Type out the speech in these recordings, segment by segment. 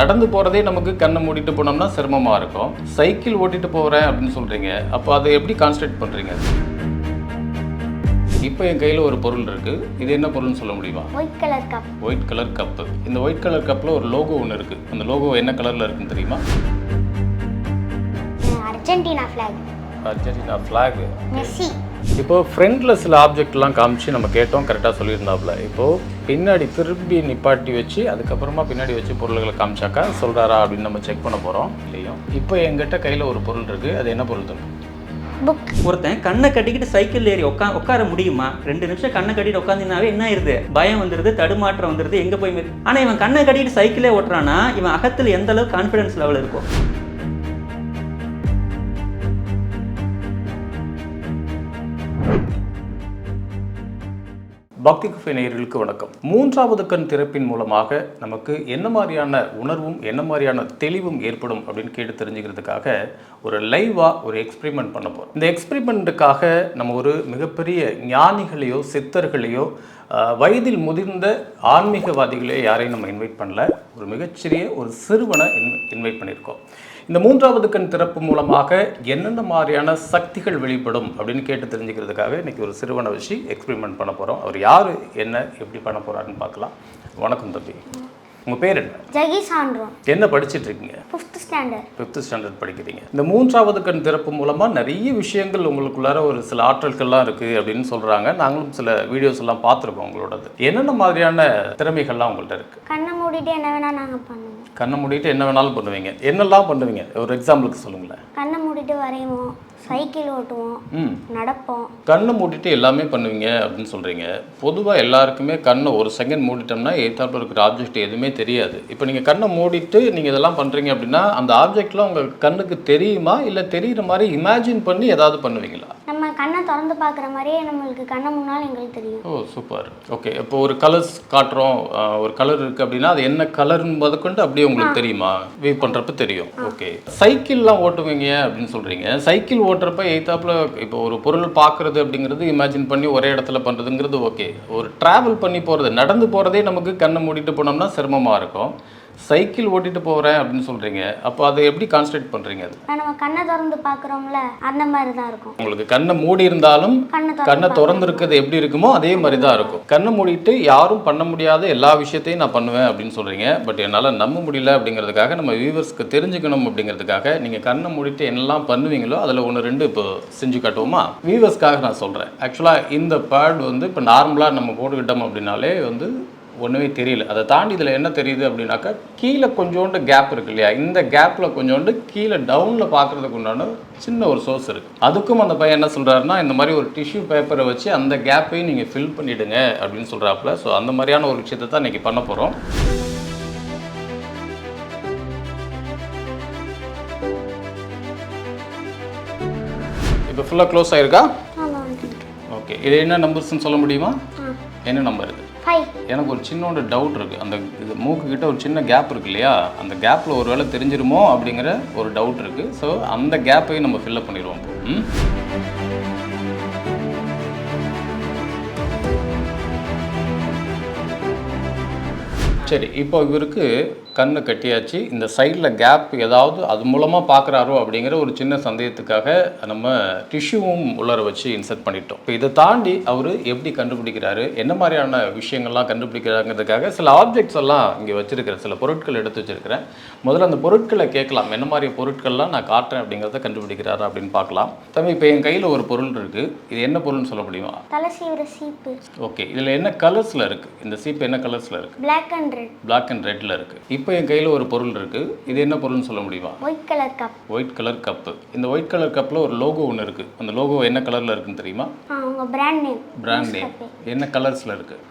நடந்து போகிறதே நமக்கு கண்ணை மூடிட்டு போனோம்னா சிரமமாக இருக்கும். சைக்கிள் ஓட்டிட்டு போகிறேன் அப்படின்னு சொல்கிறீங்க அப்போ அதை எப்படி கான்சன்ட்ரேட் பண்ணுறீங்க இப்போ என் கையில் ஒரு பொருள் இருக்குது இது என்ன பொருள்னு சொல்ல முடியுமா? White colour cup white colour cup இந்த ஒயிட் கலர் கப்பில் ஒரு லோகோ ஒன்று இருக்குது அந்த லோகோ என்ன கலரில் இருக்குன்னு தெரியுமா? Argentina flag Argentina flag Messi. இப்போ ஃப்ரண்ட்ல சில ஆப்ஜெக்ட்லாம் காமிச்சு நம்ம கேட்டோம் கரெக்டாக சொல்லியிருந்தாப்புல. இப்போ பின்னாடி திரும்பி நிப்பாட்டி வச்சு அதுக்கப்புறமா பின்னாடி வச்சு பொருள்களை காமிச்சாக்கா சொல்றாரா அப்படின்னு நம்ம செக் பண்ண போகிறோம் இல்லையோ? இப்போ எங்கிட்ட கையில் ஒரு பொருள் இருக்குது அது என்ன பொருள் புக் ஒருத்தன் கண்ணை கட்டிக்கிட்டு சைக்கிள் ஏறி உட்கா உட்கார முடியுமா? ரெண்டு நிமிஷம் கண்ணை கட்டிட்டு உட்காந்துனாவே என்ன ஆயிருது? பயம் வந்துருது தடுமாற்றம் வந்துருது எங்க போய் மிரு- ஆனா இவன் கண்ணை கட்டிட்டு சைக்கிளே ஓட்டுறானா இவன் அகத்துல எந்த அளவுக்கு கான்ஃபிடன்ஸ் லெவல் இருக்கும் பக்தி குஃபை நேயர்களுக்கு வணக்கம். மூன்றாவது கண் திறப்பின் மூலமாக நமக்கு என்ன மாதிரியான உணர்வும் என்ன மாதிரியான தெளிவும் ஏற்படும் அப்படின்னு கேட்டு தெரிஞ்சுக்கிறதுக்காக ஒரு லைவாக ஒரு எக்ஸ்பிரிமெண்ட் பண்ண போகிறோம் இந்த எக்ஸ்பிரிமெண்ட்டுக்காக நம்ம ஒரு மிகப்பெரிய ஞானிகளையோ சித்தர்களையோ வயதில் முதிர்ந்த ஆன்மீகவாதிகளையோ யாரையும் நம்ம இன்வைட் பண்ணல. ஒரு மிகச்சிறிய ஒரு சிறுவனை இன்வைட் பண்ணியிருக்கோம். இந்த மூன்றாவது கண் திறப்பு மூலமாக என்னென்ன மாதிரியான சக்திகள் வெளிப்படும் அப்படின்னு கேட்டு தெரிஞ்சுக்கிறதுக்காக இன்னைக்கு ஒரு சிறுவனை வச்சு எக்ஸ்பெரிமெண்ட் பண்ண போகிறோம் அவர் யார் என்ன எப்படி பண்ண போகிறாருன்னு பார்க்கலாம். வணக்கம் தம்பி. உங்கள் பேர் என்ன? ஜெகி சாண்ட்ரோன் என்ன படிச்சிட்டு இருக்கீங்க? ஃபிஃப்த் ஸ்டாண்டர்ட் ஃபிஃப்த் ஸ்டாண்டர்ட் படிக்கிறீங்க. இந்த மூன்றாவது கண் திறப்பு மூலமாக நிறைய விஷயங்கள் உங்களுக்குள்ளார ஒரு சில ஆற்றல்கள்லாம் இருக்குது அப்படின்னு சொல்கிறாங்க நாங்களும் சில வீடியோஸ் எல்லாம் பார்த்துருக்கோம் உங்களோடது. என்னென்ன மாதிரியான திறமைகள்லாம் உங்கள்கிட்ட இருக்குது கண்ணை மூடிட்டு என்ன வேணால் நாங்கள் பண்ணுவோம் கண்ணை மூடிட்டு என்ன வேணாலும் பண்ணுவீங்க. என்னெல்லாம் பண்ணுவீங்க? ஒரு எக்ஸாம்பிளுக்கு சொல்லுங்களேன். கண்ணை மூடிட்டு வரைவோம் சைக்கிள் ஓட்டுவோம் ம். நடப்போம். கண்ணை மூடிட்டு எல்லாமே பண்ணுவீங்க அப்படின்னு சொல்கிறீங்க பொதுவாக எல்லாருக்குமே கண்ணை ஒரு செகண்ட் மூடிட்டோம்னா எய்த்தாப்பில் இருக்கிற ஆப்ஜெக்ட் எதுவுமே தெரியாது. இப்போ நீங்கள் கண்ணை மூடிட்டு நீங்கள் இதெல்லாம் பண்ணுறீங்க அப்படின்னா அந்த ஆப்ஜெக்ட்லாம் உங்கள் கண்ணுக்கு தெரியுமா? இல்லை தெரியுற மாதிரி இமேஜின் பண்ணி ஏதாவது பண்ணுவீங்களா? நம்ம கண்ணை திறந்து பார்க்குற மாதிரியே நம்மளுக்கு கண்ணை முன்னால் எங்களுக்கு தெரியும். ஓ சூப்பர். ஓகே இப்போ ஒரு கலர்ஸ் காட்டுறோம் ஒரு கலர் இருக்குது அப்படின்னா அது என்ன கலர்னு முதற்கொண்டு அப்படியே உங்களுக்கு தெரியுமா? வியூ பண்ணுறப்ப தெரியும். ஓகே சைக்கிள்லாம் ஓட்டுவீங்க அப்படின்னு சொல்கிறீங்க சைக்கிள் ஓட்டுறப்ப எய்த்தாப்பில் இப்போ ஒரு பொருள் பார்க்குறது அப்படிங்கிறது இமேஜின் பண்ணி ஒரே இடத்துல பண்ணுறதுங்கிறது ஓகே ஒரு ட்ராவல் பண்ணி போகிறது நடந்து போகிறதே நமக்கு கண்ணை மூடிட்டு போனோம்னா சிரமமாக இருக்கும். சைக்கிள் ஓட்டிட்டு போகிறேன் அப்படின்னு சொல்கிறீங்க அப்போ அதை எப்படி கான்சன்ட்ரேட் பண்ணுறீங்க அது? நம்ம கண்ணை திறந்து பார்க்குறோம்ல அந்த மாதிரி தான் இருக்கும். உங்களுக்கு கண்ணை மூடி இருந்தாலும் கண்ணை திறந்து கண்ணை திறந்துருக்கிறது எப்படி இருக்குமோ அதே மாதிரி தான் இருக்கும். கண்ணை மூடிட்டு யாரும் பண்ண முடியாத எல்லா விஷயத்தையும் நான் பண்ணுவேன் அப்படின்னு சொல்கிறீங்க பட் என்னால் நம்ப முடியல அப்படிங்கிறதுக்காக நம்ம வியூவர்ஸ்க்கு தெரிஞ்சுக்கணும் அப்படிங்கிறதுக்காக நீங்கள் கண்ணை மூடிட்டு என்னெல்லாம் பண்ணுவீங்களோ அதில் ஒன்று ரெண்டு இப்போ செஞ்சு காட்டுவோமா? வியூவர்ஸ்க்காக நான் சொல்கிறேன் ஆக்சுவலாக இந்த பேட் வந்து இப்போ நார்மலாக நம்ம போட்டுக்கிட்டோம் அப்படின்னாலே வந்து ஒன்றுமே தெரியல. அதை தாண்டி இதில் என்ன தெரியுது அப்படின்னாக்கா கீழே கொஞ்சோண்டு கேப் இருக்கு இல்லையா? இந்த கேப்பில் கொஞ்சோண்டு கீழே டவுனில் பார்க்குறதுக்கு உண்டான சின்ன ஒரு சோர்ஸ் இருக்குது அதுக்கும் அந்த பையன் என்ன சொல்கிறாருன்னா இந்த மாதிரி ஒரு டிஷ்யூ பேப்பரை வச்சு அந்த கேப்பையும் நீங்கள் ஃபில் பண்ணிவிடுங்க அப்படின்னு சொல்கிறாப்புல ஸோ அந்த மாதிரியான ஒரு விஷயத்தை தான் இன்றைக்கி பண்ண போகிறோம் இப்போ ஃபுல்லாக க்ளோஸ் வந்துட்டு ஓகே இது என்ன நம்பர்ஸ்னு சொல்ல முடியுமா? என்ன நம்பர் இது? எனக்கு ஒரு சின்னோட டவுட் இருக்குது அந்த இது மூக்கு கிட்ட ஒரு சின்ன கேப் இருக்கு இல்லையா? அந்த கேப்பில் ஒரு வேளை தெரிஞ்சிருமோ அப்படிங்கிற ஒரு டவுட் இருக்குது ஸோ அந்த கேப்பையும் நம்ம ஃபில்லப் பண்ணிடுவோம். ம்? சரி இப்போ இவருக்கு கண்ணு கட்டியாச்சு. இந்த சைடில் கேப் ஏதாவது அது மூலமாக பார்க்குறாரோ அப்படிங்கிற ஒரு சின்ன சந்தேகத்துக்காக நம்ம டிஷ்யூவும் உள்ளர வச்சு இன்சர்ட் பண்ணிட்டோம். இப்போ இதை தாண்டி அவர் எப்படி கண்டுபிடிக்கிறாரு? என்ன மாதிரியான விஷயங்கள்லாம் கண்டுபிடிக்கிறாங்கிறதுக்காக சில ஆப்ஜெக்ட்ஸ் எல்லாம் இங்கே வச்சிருக்கிறேன். சில பொருட்கள் எடுத்து வச்சிருக்கிறேன். முதல்ல அந்த பொருட்களை கேட்கலாம். என்ன மாதிரி பொருட்கள்லாம் நான் காட்டுறேன் அப்படிங்கிறத கண்டுபிடிக்கிறாரு அப்படின்னு பார்க்கலாம். தம்பி இப்போ என் கையில் ஒரு பொருள் இருக்குது இது என்ன பொருள்னு சொல்ல முடியுமா? சீப்பு. ஓகே இதில் என்ன கலர்ஸில் இருக்குது இந்த சீப்பு என்ன கலர்ஸில் இருக்குது black and red black and ரெட்டில் இருக்குது இப்போ என் கையில் ஒரு பொருள் இருக்குது இது என்ன பொருள்னு சொல்ல முடியுமா? White colour cup white colour cup இந்த ஒயிட் கலர் கப்பில் ஒரு லோகோ ஒன்று இருக்குது அந்த லோகோ என்ன கலரில் இருக்குன்னு தெரியுமா? ஆ உங்கள் பிராண்ட் நேம் பிராண்ட் நேம் என்ன கலர்ஸில் இருக்குது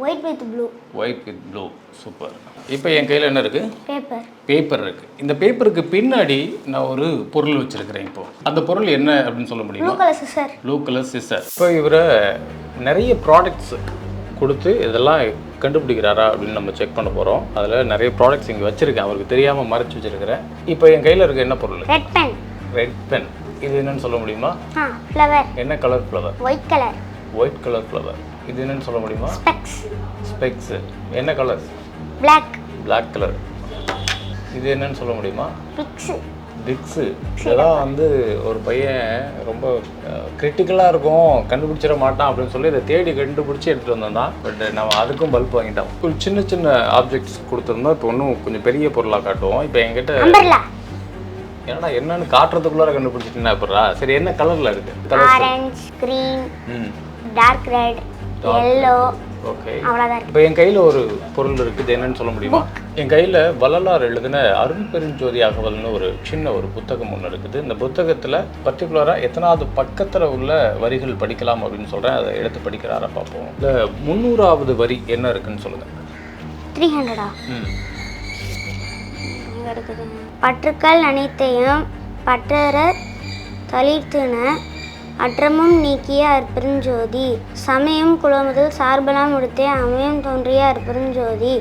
white with blue white with blue super இப்போ என் கையில் என்ன இருக்குது பேப்பர் பேப்பர் இருக்குது இந்த பேப்பருக்கு பின்னாடி நான் ஒரு பொருள் வச்சுருக்கிறேன் இப்போ. அந்த பொருள் என்ன அப்படின்னு சொல்ல ப்ளூ முடியுமா colour scissor blue colour scissor இப்போ இவரை நிறைய ப்ராடக்ட்ஸ் கொடுத்து இதெல்லாம் கண்டுபிடிக்கிறாரா அப்படின்னு நம்ம செக் பண்ண போகிறோம் அதில் நிறைய ப்ராடக்ட்ஸ் இங்கே வச்சுருக்கேன். அவருக்கு தெரியாமல் மறைச்சு வச்சுருக்கிறேன். இப்போ என் கையில் இருக்க என்ன பொருள்? ரெட் பென் ரெட் பென் இது என்னன்னு சொல்ல முடியுமா? என்ன colour flower white colour white colour flower இது என்னன்னு சொல்ல முடியுமா? ஸ்பெக்ஸ் ஸ்பெக்ஸு என்ன கலர் பிளாக் Black கலர் இது என்னன்னு சொல்ல முடியுமா? பிக்ஸு டிக்ஸு. இதெல்லாம் வந்து ஒரு பையன் ரொம்ப கிரிட்டிக்கலாக இருக்கும் கண்டுபிடிச்சிட மாட்டான் அப்படின்னு சொல்லி இதை தேடி கண்டுபிடிச்சி எடுத்துகிட்டு வந்தோம் பட் நம்ம அதுக்கும் பல்ப் வாங்கிட்டோம். ஒரு சின்ன சின்ன ஆப்ஜெக்ட்ஸ் கொடுத்துருந்தோம். இப்போ இன்னும் கொஞ்சம் பெரிய பொருளாக காட்டுவோம். இப்போ என்கிட்ட என்னடா என்னன்னு காட்டுறதுக்குள்ளார கண்டுபிடிச்சிட்டீங்கன்னா அப்புறா சரி என்ன கலரில் இருக்கு? ஆரஞ்சு க்ரீன் ம். டார்க் ரெட் எல்லோ ஓகே அவ்வளோதான் இப்போ என் கையில் ஒரு பொருள் இருக்குது என்னன்னு சொல்ல முடியுமா? என் கையில் வள்ளலார் எழுதின அருள் பெருஞ்சோதி அகவல்னு ஒரு சின்ன ஒரு புத்தகம் ஒன்று இருக்குது. இந்த புத்தகத்தில் பர்டிகுலராக எத்தனாவது பக்கத்தில் உள்ள வரிகள் படிக்கலாம் அப்படின்னு சொல்கிறேன் அதை எடுத்து படிக்கிறாரா பார்ப்போம். இந்த முந்நூறாவது வரி என்ன இருக்குன்னு சொல்லுங்கள் த்ரீ ஹண்ட்ரடா பற்றுக்கள் அனைத்தையும் பற்றற தளிர்த்துன அற்றமும் நீக்கிய அற்பெருஞ்சோதி. சமயம் குலமுதல் சார்பெல்லாம் உடுத்தே அமையம் தோன்றிய அற்பெருஞ்சோதி.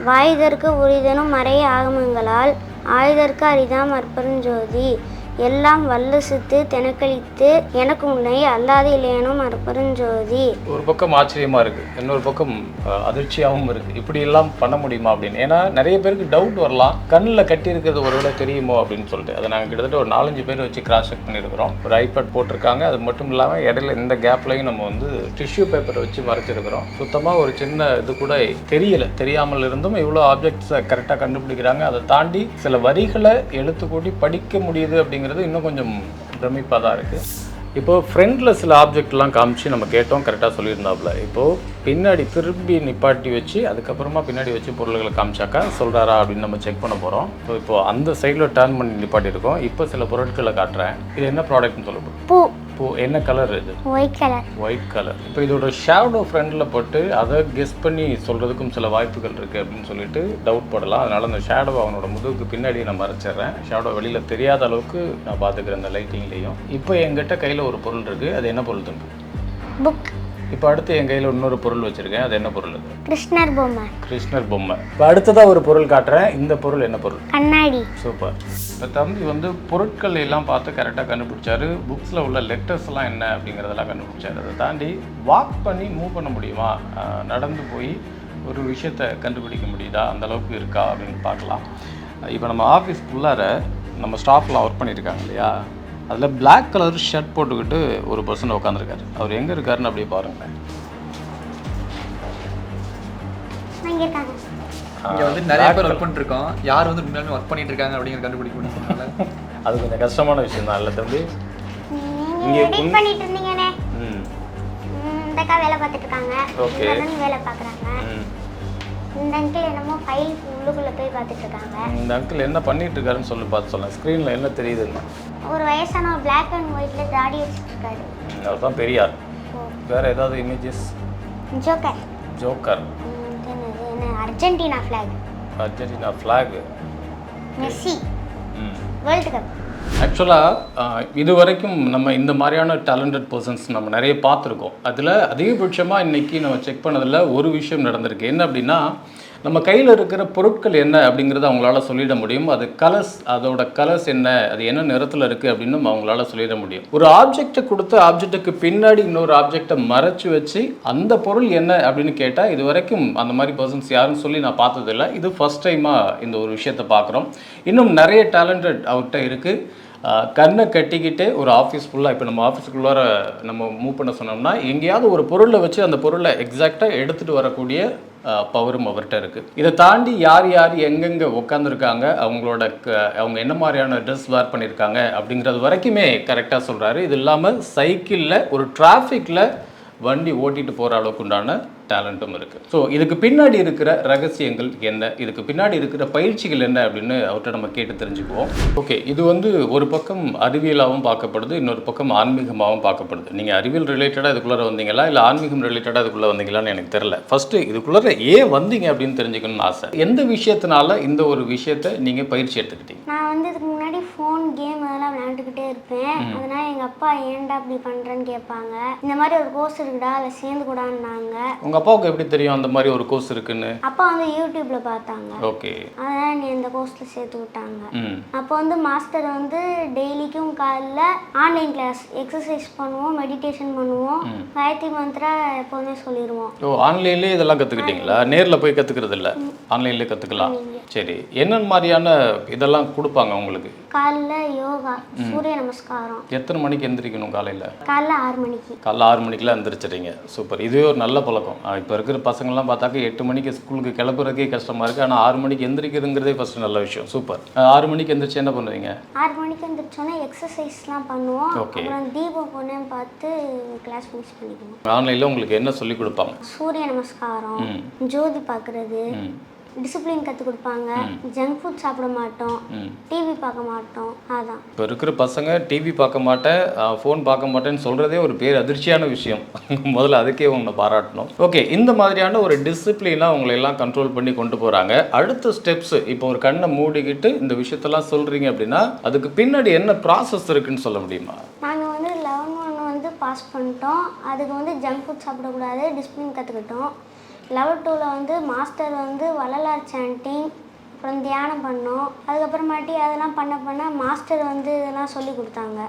வாய்தற்கு உரிதனும் மறைய ஆகமங்களால் ஆயுதற்கு அரிதாம் அற்பரஞ்சோதி எல்லாம் வல்ல சித்து தெனக்களித்து எனக்கு உன்னை அல்லாது இல்லையனும் அற்பெருஞ்சோதி ஒரு பக்கம் ஆச்சரியமாக இருக்குது இன்னொரு பக்கம் அதிர்ச்சியாகவும் இருக்குது இப்படி எல்லாம் பண்ண முடியுமா அப்படின்னு? ஏன்னா நிறைய பேருக்கு டவுட் வரலாம். கண்ணில் கட்டி இருக்கிறது ஒரு விட தெரியுமோ அப்படின்னு சொல்லிட்டு. அதை நாங்கள் கிட்டத்தட்ட ஒரு நாலஞ்சு பேர் வச்சு கிராஸ் செக் பண்ணியிருக்கிறோம். ஒரு ஐபேட் போட்டிருக்காங்க. அது மட்டும் இல்லாமல் இடையில இந்த கேப்லையும் நம்ம வந்து டிஷ்யூ பேப்பரை வச்சு மறைச்சிருக்கிறோம். சுத்தமாக ஒரு சின்ன இது கூட தெரியல. தெரியாமல் இருந்தும் இவ்வளோ ஆப்ஜெக்ட்ஸை கரெக்டாக கண்டுபிடிக்கிறாங்க. அதை தாண்டி சில வரிகளை எழுத்து கூட்டி படிக்க முடியுது அப்படிங்கிறது இன்னும் கொஞ்சம் பிரமிப்பாக தான் இருக்குது இப்போ ஃப்ரண்ட்ல சில ஆப்ஜெக்ட்லாம் காமிச்சு நம்ம கேட்டோம் கரெக்டாக சொல்லியிருந்தாப்புல. இப்போ பின்னாடி திரும்பி நிப்பாட்டி வச்சு அதுக்கப்புறமா பின்னாடி வச்சு பொருள்களை காமிச்சாக்கா சொல்கிறாரா அப்படின்னு நம்ம செக் பண்ண போகிறோம் ஸோ இப்போது அந்த சைடில் டேர்ன் பண்ணி நிப்பாட்டி இருக்கோம் இப்போ சில பொருட்களை காட்டுறேன். இது என்ன ப்ராடக்ட்னு சொல்ல போகிறோம் இப்போ என்ன கலர் இது? ஒயிட் கலர் ஒயிட் கலர் இப்போ இதோட ஷேடோ ஃப்ரண்டில் போட்டு அதை கெஸ் பண்ணி சொல்கிறதுக்கும் சில வாய்ப்புகள் இருக்குது அப்படின்னு சொல்லிட்டு டவுட் படலாம். அதனால் அந்த ஷேடோ அவனோட முதுகுக்கு பின்னாடி நான் மறைச்சிடுறேன். ஷேடோ வெளியில் தெரியாத அளவுக்கு நான் பார்த்துக்கிறேன் அந்த லைட்டிங்லேயும் இப்போ என்கிட்ட கையில் ஒரு பொருள் இருக்குது அது என்ன பொருள் தம்பி? புக் இப்போ அடுத்து என் கையில் இன்னொரு பொருள் வச்சுருக்கேன். அது என்ன பொருள் அது? கிருஷ்ணர் பொம்மை. கிருஷ்ணர் பொம்மை. இப்போ அடுத்ததாக ஒரு பொருள் காட்டுறேன். இந்த பொருள் என்ன பொருள்? கண்ணாடி. சூப்பர். இப்போ தம்பி வந்து பொருட்கள் எல்லாம் பார்த்து கரெக்டாக கண்டுபிடிச்சாரு. புக்ஸில் உள்ள லெட்டர்ஸ் எல்லாம் என்ன அப்படிங்கிறதெல்லாம் கண்டுபிடிச்சாரு. அதை தாண்டி வாக் பண்ணி மூவ் பண்ண முடியுமா? நடந்து போய் ஒரு விஷயத்தை கண்டுபிடிக்க முடியுதா? அந்த அளவுக்கு இருக்கா அப்படின்னு பார்க்கலாம். இப்போ நம்ம ஆஃபீஸ்க்குள்ளார நம்ம ஸ்டாஃப்லாம் ஒர்க் பண்ணியிருக்காங்க இல்லையா? அதில் Black கலர் ஷர்ட் போட்டுக்கிட்டு ஒரு பர்சன் உட்காந்துருக்காரு அவர் எங்கே இருக்காருன்னு அப்படியே பாருங்களேன். இங்கே இருக்காங்க இங்க வந்து நிறைய பேர் ஒர்க் பண்ணிருக்கோம் யார் வந்து உண்மையாலுமே ஒர்க் பண்ணிட்டு இருக்காங்க அப்படிங்கிற கண்டுபிடிக்க முடியும் அது கொஞ்சம் கஷ்டமான விஷயம் தான் இல்லை தம்பி? நீங்க இங்கே பண்ணிட்டு இருந்தீங்கண்ணே ம். ம், இந்த அக்கா வேலை பார்த்துட்டு இருக்காங்க அண்ணன் வேலை பார்க்குறாங்க. ம். இந்த அங்கிள் என்னமோ ஃபைல் உள்ளுக்குள்ள போய் பார்த்துட்டு இருக்காங்க இந்த அங்கிள் என்ன பண்ணிட்டு இருக்காருன்னு சொல்லி பார்த்து சொல்லேன். ஸ்க்ரீனில் என்ன தெரியுதுன்னா. ஒரு வயசான ஒரு பிளாக் அண்ட் ஒயிட்ல தாடி வச்சுட்டு இருக்காரு அவர் தான் பெரியார் வேற ஏதாவது images joker joker Argentina flag Argentina flag Messi world cup ஆக்சுவலாக இது வரைக்கும் நம்ம இந்த மாதிரியான டேலண்டட் பர்சன்ஸ் நம்ம நிறைய பார்த்துருக்கோம். அதில் அதிகபட்சமாக இன்னைக்கு நம்ம செக் பண்ணதில் ஒரு விஷயம் நடந்திருக்கு. என்ன அப்படின்னா நம்ம கையில் இருக்கிற பொருட்கள் என்ன அப்படிங்கிறத அவங்களால சொல்லிட முடியும். அது கலர்ஸ் அதோட கலர்ஸ் என்ன அது என்ன நிறத்தில் இருக்குது அப்படின்னு அவங்களால சொல்லிட முடியும். ஒரு ஆப்ஜெக்டை கொடுத்து ஆப்ஜெக்ட்டுக்கு பின்னாடி இன்னொரு ஆப்ஜெக்டை மறைச்சு வச்சு அந்த பொருள் என்ன அப்படின்னு கேட்டால் இது வரைக்கும் அந்த மாதிரி பர்சன்ஸ் யாரும் சொல்லி நான் பார்த்ததில்ல. இது ஃபர்ஸ்ட் டைமாக இந்த ஒரு விஷயத்தை பார்க்குறோம். இன்னும் நிறைய டேலண்டட் அவர்கிட்ட இருக்குது கண்ணை கட்டிக்கிட்டே ஒரு ஆஃபீஸ் ஃபுல்லாக இப்போ நம்ம ஆஃபீஸுக்குள்ளார நம்ம மூவ் பண்ண சொன்னோம்னா எங்கேயாவது ஒரு பொருளை வச்சு அந்த பொருளை எக்ஸாக்டாக எடுத்துகிட்டு வரக்கூடிய பவரும் அவர்கிட்ட இருக்குது இதை தாண்டி யார் யார் எங்கெங்கே உட்காந்துருக்காங்க அவங்களோட க அவங்க என்ன மாதிரியான ட்ரெஸ் வேர் பண்ணியிருக்காங்க அப்படிங்கிறது வரைக்குமே கரெக்டாக சொல்கிறாரு இது இல்லாமல் சைக்கிளில் ஒரு டிராஃபிக்கில் வண்டி ஓட்டிகிட்டு போகிற அளவுக்கு உண்டான டேலண்ட்டும் இருக்குது ஸோ இதுக்கு பின்னாடி இருக்கிற ரகசியங்கள் என்ன? இதுக்கு பின்னாடி இருக்கிற பயிற்சிகள் என்ன அப்படின்னு அவர்கிட்ட நம்ம கேட்டு தெரிஞ்சுக்குவோம். ஓகே இது வந்து ஒரு பக்கம் அறிவியலாகவும் பார்க்கப்படுது இன்னொரு பக்கம் ஆன்மீகமாகவும் பார்க்கப்படுது. நீங்கள் அறிவியல் ரிலேட்டடாக இதுக்குள்ளே வந்தீங்களா? இல்லை ஆன்மீகம் ரிலேட்டடாக இதுக்குள்ளே வந்தீங்களான்னு எனக்கு தெரில ஃபஸ்ட்டு இதுக்குள்ளே ஏன் வந்தீங்க அப்படின்னு தெரிஞ்சுக்கணும்னு ஆசை. எந்த விஷயத்தினால இந்த ஒரு விஷயத்தை நீங்கள் பயிற்சி எடுத்துக்கிட்டீங்க? நான் வந்து இதுக்கு முன்னாடி ஃபோன் கேம் அதெல்லாம் விளையாண்டுக்கிட்டே இருப்பேன். அதனால எங்கள் அப்பா ஏன்டா இப்படி பண்ணுறேன்னு கேட்பாங்க. இந்த மாதிரி ஒரு கோர்ஸ் இருக்குடா அதில் சேர்ந்து கூடான்னாங்க உங்கள் அப்பாவுக்கு எப்படி தெரியும் அந்த மாதிரி ஒரு கோர்ஸ் இருக்குன்னு? அப்பா வந்து யூடியூப்ல பார்த்தாங்க. ஓகே அதனால நீ இந்த கோர்ஸ்ல சேர்த்து விட்டாங்க. அப்போ வந்து மாஸ்டர் வந்து டெய்லிக்கும் காலைல ஆன்லைன் கிளாஸ் எக்ஸசைஸ் பண்ணுவோம் மெடிடேஷன் பண்ணுவோம். காயத்ரி மந்த்ரா எப்போதுமே சொல்லிடுவோம் ஓ ஆன்லைன்லேயே இதெல்லாம் கற்றுக்கிட்டீங்களா நேரில் போய் கற்றுக்கிறது இல்லை ஆன்லைன்லேயே கற்றுக்கலாம் சரி. என்ன மாதிரியான இதெல்லாம் கொடுப்பாங்க உங்களுக்கு? காலைல யோகா சூரிய நமஸ்காரம். எத்தனை மணிக்கு எந்திரிக்கணும் காலையில் காலைல ஆறு மணிக்கு. காலைல ஆறு மணிக்கெலாம் எந்திரிச்சிடுறீங்க சூப்பர். இதுவே ஒரு நல்ல பழக்கம். இப்போ இருக்கிற பசங்கள்லாம் பார்த்தாக்க எட்டு மணிக்கு ஸ்கூலுக்கு கிளப்புறதுக்கே கஷ்டமாக இருக்குது ஆனால் ஆறு மணிக்கு எந்திரிக்கிறதுங்கிறதே ஃபஸ்ட்டு நல்ல விஷயம். சூப்பர். ஆறு மணிக்கு எந்திரிச்சு என்ன பண்ணுவீங்க? ஆறு மணிக்கு எந்திரிச்சோன்னே எக்ஸசைஸ்லாம் பண்ணுவோம். Okay. அப்புறம் தீபம் பொண்ணுன்னு பார்த்து கிளாஸ் ஃபினிஷ் பண்ணிக்குவோம். ஆன்லைனில் உங்களுக்கு என்ன சொல்லி கொடுப்பாங்க? சூரிய நமஸ்காரம். ஜோதி பார்க்கறது டிசிப்ளின் கற்றுக் கொடுப்பாங்க. ஜங்க் ஃபுட் சாப்பிட மாட்டோம். டிவி பார்க்க மாட்டோம். அதான். இப்போ இருக்கிற பசங்க டிவி பார்க்க மாட்டேன் ஃபோன் பார்க்க மாட்டேன்னு சொல்கிறதே ஒரு பேர் அதிர்ச்சியான விஷயம். முதல்ல அதுக்கே உங்களை பாராட்டணும். ஓகே இந்த மாதிரியான ஒரு டிசிப்ளினாக உங்களை எல்லாம் கண்ட்ரோல் பண்ணி கொண்டு போகிறாங்க அடுத்த ஸ்டெப்ஸ் இப்போ ஒரு கண்ணை மூடிக்கிட்டு இந்த விஷயத்தெல்லாம் சொல்கிறீங்க அப்படின்னா அதுக்கு பின்னாடி என்ன ப்ராசஸ் இருக்குன்னு சொல்ல முடியுமா? நாங்கள் வந்து லெவன் ஒன் வந்து பாஸ் பண்ணிட்டோம். அதுக்கு வந்து ஜங்க் ஃபுட் சாப்பிடக்கூடாது டிசிப்ளின் கற்றுக்கிட்டோம் லெவல் டூவில் வந்து மாஸ்டர் வந்து வள்ளலார் சாண்டிங் அப்புறம் தியானம் பண்ணோம். அதுக்கப்புறமாட்டி அதெல்லாம் பண்ண பண்ண மாஸ்டர் வந்து இதெல்லாம் சொல்லி கொடுத்தாங்க.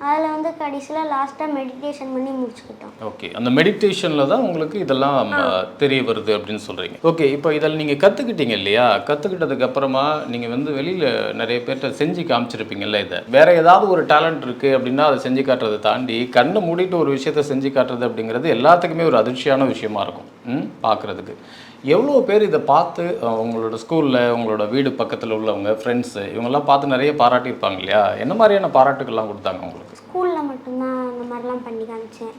அதில் வந்து கடைசியில் லாஸ்ட்டாக மெடிடேஷன் பண்ணி முடிச்சுக்கிட்டோம். ஓகே அந்த மெடிடேஷனில் தான் உங்களுக்கு இதெல்லாம் தெரிய வருது அப்படின்னு சொல்கிறீங்க ஓகே இப்போ இதில் நீங்கள் கற்றுக்கிட்டீங்க இல்லையா? கற்றுக்கிட்டதுக்கு அப்புறமா நீங்கள் வந்து வெளியில் நிறைய பேர்கிட்ட செஞ்சு காமிச்சிருப்பீங்கல்ல இதை. வேற ஏதாவது ஒரு டேலண்ட் இருக்குது அப்படின்னா அதை செஞ்சு காட்டுறதை தாண்டி கண்ணை மூடிட்டு ஒரு விஷயத்த செஞ்சு காட்டுறது அப்படிங்கிறது எல்லாத்துக்குமே ஒரு அதிர்ச்சியான விஷயமா இருக்கும். ம்? பார்க்குறதுக்கு எவ்வளோ பேர் இதை பார்த்து உங்களோட ஸ்கூலில் உங்களோட வீடு பக்கத்தில் உள்ளவங்க ஃப்ரெண்ட்ஸு இவங்கெல்லாம் பார்த்து நிறைய பாராட்டியிருப்பாங்க இல்லையா? என்ன மாதிரியான பாராட்டுக்கள்லாம் கொடுத்தாங்க உங்களுக்கு? ஸ்கூலில் மட்டும்தான் அந்த மாதிரிலாம் பண்ணி காமிச்சேன்.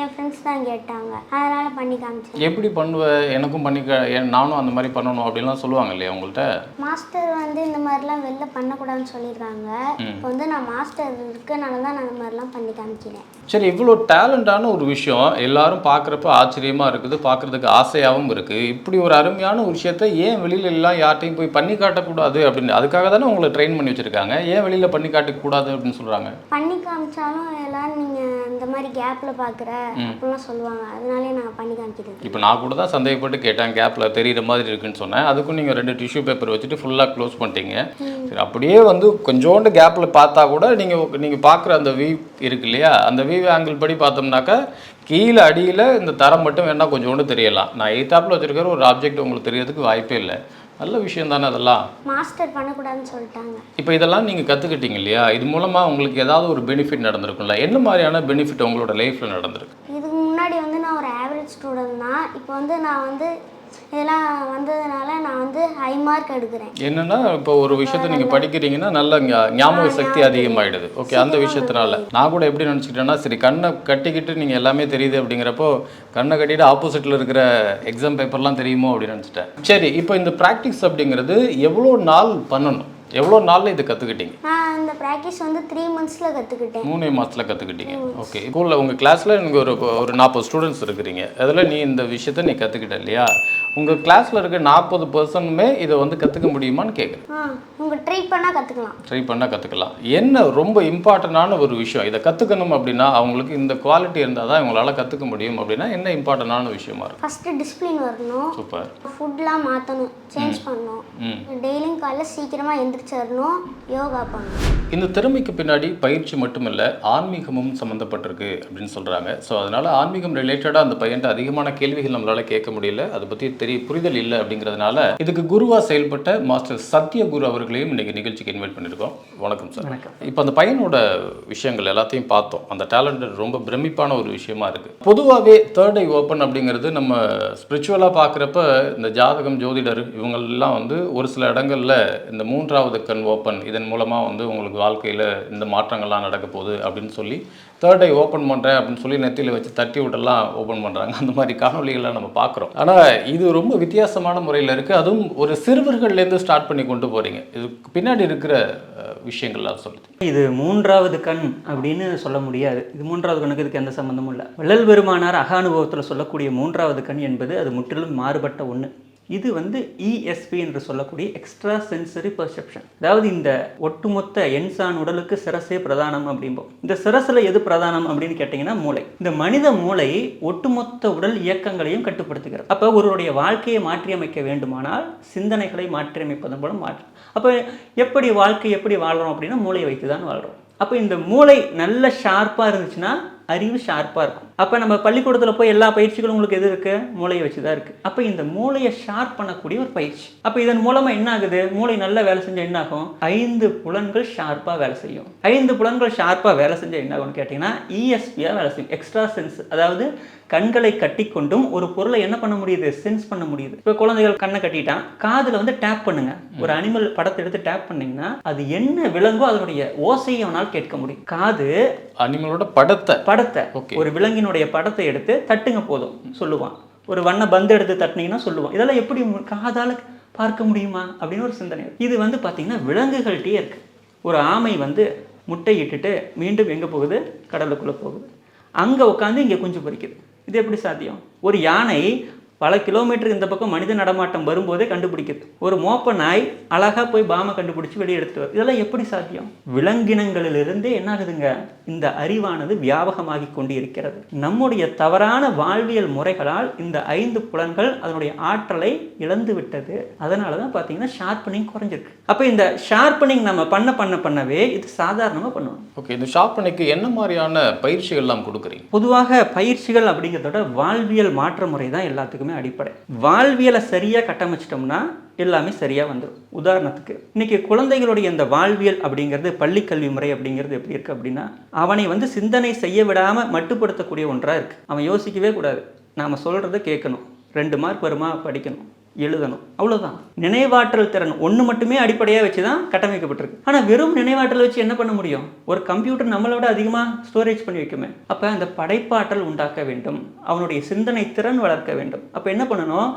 என் ஃப்ரெண்ட்ஸ் தான் கேட்டாங்க அதனால் பண்ணி காமிச்சேன். எப்படி பண்ணுவ? எனக்கும் பண்ணிக்க என் நானும் அந்த மாதிரி பண்ணணும் அப்படின்லாம் சொல்லுவாங்க இல்லையா உங்கள்கிட்ட மாஸ்டர் வந்து இந்த மாதிரிலாம் வெளில பண்ணக்கூடாதுன்னு சொல்லியிருக்காங்க. இப்போ வந்து நான் மாஸ்டர் இருக்கனால தான் நான் இந்த மாதிரிலாம் பண்ணி காமிக்கிறேன். சரி இவ்வளோ டேலண்டான ஒரு விஷயம் எல்லாரும் பார்க்குறப்ப ஆச்சரியமாக இருக்குது பார்க்குறதுக்கு ஆசையாகவும் இருக்குது இப்படி ஒரு அருமையான ஒரு விஷயத்த ஏன் வெளியில எல்லாம் யார்ட்டையும் போய் பண்ணி காட்டக்கூடாது அப்படின்னு அதுக்காக தானே உங்களை ட்ரெயின் பண்ணி வச்சுருக்காங்க. ஏன் வெளியில் பண்ணி காட்டக்கூடாது அப்படின்னு சொல்கிறாங்க பண்ணி காமிச்சாலும் எல்லாரும் நீங்கள் இந்த மாதிரி கேப்பில் பார்க்குற அப்படிலாம் சொல்லுவாங்க. அதனாலே நான் பண்ணி காமிக்கிறது. இப்போ நான் கூட தான் சந்தேகப்பட்டு கேட்டேன் கேப்பில் தெரியிற மாதிரி இருக்குன்னு சொன்னேன். அதுக்கும் நீங்கள் ரெண்டு டிஷ்யூ பேப்பர் வச்சுட்டு ஃபுல்லாக க்ளோஸ் பண்ணிட்டீங்க. சரி அப்படியே வந்து கொஞ்சோண்டு கேப்பில் பார்த்தா கூட நீங்கள் நீங்கள் பார்க்குற அந்த வியூ இருக்கு இல்லையா? அந்த வியூ ஆங்கிள் படி பார்த்தோம்னாக்கா கீழே அடியில் இந்த தரம் மட்டும் வேணால் கொஞ்சோண்டு தெரியலாம். நான் எய்த்தாப்பில் வச்சுருக்கிற ஒரு ஆப்ஜெக்ட் உங்களுக்கு தெரியறதுக்கு வாய்ப்பே இல்லை. நல்ல விஷயம் தானே அதெல்லாம். மாஸ்டர் பண்ணக்கூடாதுன்னு சொல்லிட்டாங்க. இப்போ இதெல்லாம் நீங்கள் கற்றுக்கிட்டீங்க இல்லையா? இது மூலமாக உங்களுக்கு ஏதாவது ஒரு பெனிஃபிட் நடந்திருக்கும்ல? என்ன மாதிரியான பெனிஃபிட் உங்களோட லைஃப்பில் நடந்திருக்கு? இதுக்கு முன்னாடி வந்து நான் ஒரு ஆவரேஜ் ஸ்டூடெண்ட் தான். இப்போ வந்து நான் வந்து இதெல்லாம் வந்ததுனால நான் வந்து ஹை மார்க் எடுக்கிறேன். என்னன்னா இப்போ ஒரு விஷயத்த நீங்க படிக்கிறீங்கன்னா நல்ல ஞாபக சக்தி அதிகமாயிடுது. ஓகே அந்த விஷயத்தினால. நான் கூட எப்படி நினச்சிக்கிட்டேன்னா சரி கண்ணை கட்டிக்கிட்டு நீங்க எல்லாமே தெரியுது அப்படிங்கிறப்போ கண்ணை கட்டிட்டு ஆப்போசிட்ல இருக்கிற எக்ஸாம் பேப்பர்லாம் தெரியுமோ அப்படின்னு நினச்சிட்டேன். சரி இப்போ இந்த ப்ராக்டிஸ் அப்படிங்கிறது எவ்வளோ நாள் பண்ணணும்? எவ்வளோ நாளில் இதை கற்றுக்கிட்டீங்க நான் இந்த ப்ராக்டிஸ் வந்து த்ரீ மந்த்ஸில் கற்றுக்கிட்டேன் மூணே மாதத்தில் கற்றுக்கிட்டீங்க ஓகே ஸ்கூலில் உங்கள் கிளாஸில் நீங்கள் ஒரு ஒரு நாற்பது ஸ்டூடெண்ட்ஸ் இருக்கிறீங்க. அதில் நீ இந்த விஷயத்த நீ கற்றுக்கிட்ட இல்லையா? உங்கள் கிளாஸில் இருக்க நாற்பது பர்சன்ட்டுமே இதை வந்து கற்றுக்க முடியுமான்னு கேட்குறேன் உங்கள் ட்ரை பண்ணால் கற்றுக்கலாம் ட்ரை பண்ணால் கற்றுக்கலாம் என்ன ரொம்ப இம்பார்ட்டண்டான ஒரு விஷயம்? இதை கற்றுக்கணும் அப்படின்னா அவங்களுக்கு இந்த குவாலிட்டி இருந்தால் தான் இவங்களால கற்றுக்க முடியும் அப்படின்னா என்ன இம்பார்ட்டண்டான விஷயமா இருக்கும்? ஃபஸ்ட்டு டிசிப்ளின் வரணும். சூப்பர் ஃபுட்லாம் மாற்றணும் சேஞ்ச் பண்ணணும். டெய்லியும் காலைல சீக்கிரமாக எந்திரிச்சிடணும் யோகா பண்ணணும். இந்த திறமைக்கு பின்னாடி பயிற்சி மட்டுமில்ல ஆன்மீகமும் சம்மந்தப்பட்டிருக்கு அப்படின்னு சொல்கிறாங்க ஸோ அதனால் ஆன்மீகம் ரிலேட்டடாக அந்த பையன்ட்ட அதிகமான கேள்விகள் நம்மளால் கேட்க முடியல. அதை பற்றி தெரிய புரிதல் இல்லை அப்படிங்கிறதுனால இதுக்கு குருவாக செயல்பட்ட மாஸ்டர் சத்யகுரு அவர்களையும் இன்னைக்கு நிகழ்ச்சிக்கு இன்வைட் பண்ணியிருக்கோம். வணக்கம் சார். வணக்கம். இப்போ அந்த பையனோட விஷயங்கள் எல்லாத்தையும் பார்த்தோம். அந்த டேலண்ட் ரொம்ப பிரமிப்பான ஒரு விஷயமா இருக்கு. பொதுவாகவே தேர்ட் ஐ ஓப்பன் அப்படிங்கிறது நம்ம ஸ்பிரிச்சுவலாக பார்க்குறப்ப இந்த ஜாதகம் ஜோதிடர் இவங்கெல்லாம் வந்து ஒரு சில இடங்கள்ல இந்த மூன்றாவது கண் ஓப்பன் இதன் மூலமாக வந்து உங்களுக்கு வாழ்க்கையில் இந்த மாற்றங்கள்லாம் நடக்க போகுது அப்படின்னு சொல்லி தேர்ட் ஐ ஓப்பன் பண்ணுறேன் அப்படின்னு சொல்லி நெத்தியில் வச்சு தட்டி விட்டெல்லாம் ஓப்பன் பண்ணுறாங்க அந்த மாதிரி காணொலிகளை நம்ம பார்க்குறோம். ஆனால் இது ரொம்ப வித்தியாசமான முறையில் இருக்குது அதுவும் ஒரு சிறுவர்கள்லேருந்து ஸ்டார்ட் பண்ணி கொண்டு போகிறீங்க இதுக்கு பின்னாடி இருக்கிற விஷயங்கள்லாம் சொல்லுது. இது மூன்றாவது கண் அப்படின்னு சொல்ல முடியாது. இது மூன்றாவது கண்ணுக்கு இதுக்கு எந்த சம்மந்தமும் இல்லை. வள்ளல் பெருமானார் அக அனுபவத்தில் சொல்லக்கூடிய மூன்றாவது கண் என்பது அது முற்றிலும் மாறுபட்ட ஒன்று இது வந்து இஎஸ்பி என்று சொல்லக்கூடிய எக்ஸ்ட்ரா சென்சரி பர்செப்ஷன் அதாவது இந்த ஒட்டுமொத்த என்சான் உடலுக்கு சிரசே பிரதானம் அப்படிம்போம். இந்த சிரசில் எது பிரதானம் அப்படின்னு கேட்டிங்கன்னா மூளை. இந்த மனித மூளை ஒட்டுமொத்த உடல் இயக்கங்களையும் கட்டுப்படுத்துகிறது. அப்போ ஒருவருடைய வாழ்க்கையை மாற்றியமைக்க வேண்டுமானால் சிந்தனைகளை மாற்றியமைப்பதன் மூலம் மாற்றும் அப்போ எப்படி வாழ்க்கை எப்படி வாழ்கிறோம் அப்படின்னா மூளையை வைத்து தான் வாழ்கிறோம் அப்போ இந்த மூளை நல்ல ஷார்ப்பாக இருந்துச்சுன்னா அறிவு ஷார்ப்பாக இருக்கும். அப்போ நம்ம பள்ளிக்கூடத்தில் போய் எல்லா பயிற்சிகளும் உங்களுக்கு எது இருக்குது மூளையை வச்சு தான் இருக்குது அப்போ இந்த மூளையை ஷார்ப் பண்ணக்கூடிய ஒரு பயிற்சி. அப்போ இதன் மூலமாக என்ன ஆகுது? மூளை நல்லா வேலை செஞ்சால் என்ன ஆகும்? ஐந்து புலன்கள் ஷார்ப்பாக வேலை செய்யும். ஐந்து புலன்கள் ஷார்ப்பாக வேலை செஞ்சால் என்ன ஆகும்னு கேட்டிங்கன்னா இஎஸ்பியாக வேலை செய்யும். எக்ஸ்ட்ரா சென்ஸ் அதாவது கண்களை கட்டிக்கொண்டும் ஒரு பொருளை என்ன பண்ண முடியுது? சென்ஸ் பண்ண முடியுது. இப்போ குழந்தைகள் கண்ணை கட்டிட்டான். காதில் வந்து டேப் பண்ணுங்க. ஒரு அனிமல் படத்தை எடுத்து டேப் பண்ணீங்கன்னா அது என்ன விலங்கோ அதனுடைய ஓசையை அவனால் கேட்க முடியும். காது அனிமலோட படத்தை. படத்தை. ஒரு விலங்கினுடைய படத்தை எடுத்து தட்டுங்க போதும் சொல்லுவான். ஒரு வண்ண பந்து எடுத்து தட்டினீங்கன்னா சொல்லுவான். இதெல்லாம் எப்படி காதால பார்க்க முடியுமா? அப்படின்னு ஒரு சிந்தனை. இது வந்து பார்த்தீங்கன்னா விலங்குகள்கிட்டயே இருக்கு. ஒரு ஆமை வந்து முட்டை இட்டுட்டு மீண்டும் எங்கே போகுது? கடலுக்குள்ளே போகுது. அங்கே உட்காந்து இங்கே குஞ்சு பொரிக்குது. இது எப்படி சாத்தியம்? ஒரு யானை பல கிலோமீட்டர் இந்த பக்கம் மனித நடமாட்டம் வரும்போதே கண்டுபிடிக்குது ஒரு மோப்ப நாய் அழகா போய் பாமை கண்டுபிடிச்சு வெளியே எடுத்துட்டு வருது இதெல்லாம் எப்படி சாத்தியம்? விலங்கினங்களிலிருந்தே என்ன ஆகுதுங்க? இந்த அறிவானது வியாபகமாகி கொண்டு இருக்கிறது நம்முடைய தவறான வாழ்வியல் முறைகளால் இந்த ஐந்து புலன்கள் அதனுடைய ஆற்றலை இழந்து விட்டது. அதனால தான் பார்த்தீங்கன்னா ஷார்ப்பனிங் குறைஞ்சிருக்கு. அப்போ இந்த ஷார்ப்பனிங் நம்ம பண்ண பண்ண பண்ணவே இது சாதாரணமாக பண்ணுவோம். ஓகே இந்த ஷார்ப்பனுக்கு என்ன மாதிரியான பயிற்சிகள்லாம் கொடுக்குறீங்க? பொதுவாக பயிற்சிகள் அப்படிங்கிறத விட வாழ்வியல் மாற்ற முறை தான் எல்லாத்துக்குமே அடிப்படை. வாழ்வியலை சரியாக கட்டமைச்சிட்டோம்னா எல்லாமே சரியாக வந்துடும் உதாரணத்துக்கு இன்னைக்கு குழந்தைகளுடைய இந்த வாழ்வியல் அப்படிங்கிறது பள்ளி கல்வி முறை அப்படிங்கிறது எப்படி இருக்குது அப்படின்னா அவனை வந்து சிந்தனை செய்ய விடாமல் மட்டுப்படுத்தக்கூடிய ஒன்றாக இருக்குது அவன் யோசிக்கவே கூடாது. நாம் சொல்கிறத கேட்கணும். ரெண்டு மார்க் வருமா? படிக்கணும். எழுதணும். அவ்வளோதான் நினைவாற்றல் திறன் ஒன்று மட்டுமே அடிப்படையாக வச்சு தான் கட்டமைக்கப்பட்டிருக்கு. ஆனால் வெறும் நினைவாற்றல் வச்சு என்ன பண்ண முடியும்? ஒரு கம்ப்யூட்டர் நம்மளை விட அதிகமாக ஸ்டோரேஜ் பண்ணி வைக்குமே. அப்போ அந்த படைப்பாற்றல் உண்டாக்க வேண்டும். அவனுடைய சிந்தனை திறன் வளர்க்க வேண்டும். அப்போ என்ன பண்ணணும்?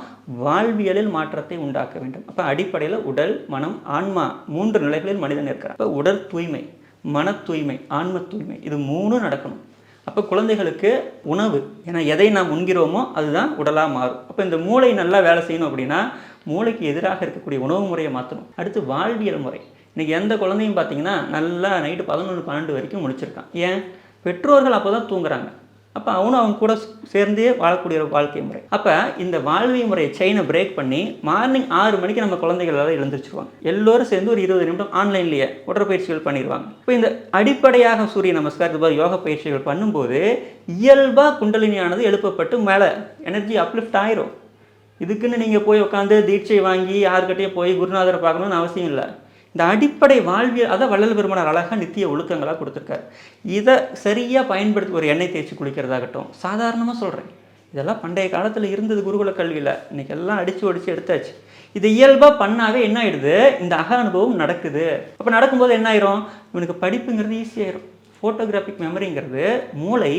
வாழ்வியலில் மாற்றத்தை உண்டாக்க வேண்டும். அப்போ அடிப்படையில் உடல் மனம் ஆன்மா மூன்று நிலைகளில் மனிதன் இருக்கிறார் அப்போ உடல் தூய்மை மன தூய்மை ஆன்ம தூய்மை இது மூணும் நடக்கணும். அப்போ குழந்தைகளுக்கு உணவு ஏன்னா எதை நாம் உண்கிறோமோ அதுதான் உடலாக மாறும். அப்போ இந்த மூளை நல்லா வேலை செய்யணும் அப்படின்னா மூளைக்கு எதிராக இருக்கக்கூடிய உணவு முறையை மாற்றணும் அடுத்து வாழ்வியல் முறை. இன்றைக்கி எந்த குழந்தையும் பார்த்தீங்கன்னா நல்லா நைட்டு பதினொன்று பன்னெண்டு வரைக்கும் முடிச்சிருக்கான் ஏன்? பெற்றோர்கள் அப்போ தான் தூங்குறாங்க. அப்போ அவனும் அவங்க கூட சேர்ந்தே வாழக்கூடிய ஒரு வாழ்க்கை முறை. அப்போ இந்த வாழ்வை முறையை செயினை பிரேக் பண்ணி மார்னிங் ஆறு மணிக்கு நம்ம குழந்தைகள் எல்லாம் எழுந்திரிச்சிருவாங்க. எல்லோரும் சேர்ந்து ஒரு இருபது நிமிடம் ஆன்லைன்லேயே உடற்பயிற்சிகள் பண்ணிடுவாங்க. இப்போ இந்த அடிப்படையாக சூரிய நமஸ்காரத்துக்கு பதில் யோகா பயிற்சிகள் பண்ணும்போது இயல்பாக குண்டலினியானது எழுப்பப்பட்டு மேலே எனர்ஜி அப்லிஃப்ட் ஆயிரும். இதுக்குன்னு நீங்கள் போய் உட்காந்து தீட்சை வாங்கி யாருக்கிட்டேயும் போய் குருநாதரை பார்க்கணும்னு அவசியம் இல்லை. இந்த அடிப்படை வாழ்வியல் அதை வள்ளல் பெருமனார் அழகாக நித்திய ஒழுக்கங்களாக கொடுத்துருக்காரு. இதை சரியாக பயன்படுத்தி ஒரு எண்ணெய் தேய்ச்சி குளிக்கிறதாகட்டும் சாதாரணமாக சொல்கிறேன் இதெல்லாம் பண்டைய காலத்தில் இருந்தது குருகுல கல்வியில். இன்றைக்கி எல்லாம் அடித்து ஒடிச்சு எடுத்தாச்சு. இது இயல்பாக பண்ணாவே என்ன ஆயிடுது? இந்த அக அனுபவம் நடக்குது. அப்போ நடக்கும்போது என்ன ஆயிரும்? இவனுக்கு படிப்புங்கிறது ஈஸியாயிரும் ஃபோட்டோகிராஃபிக் மெமரிங்கிறது மூளை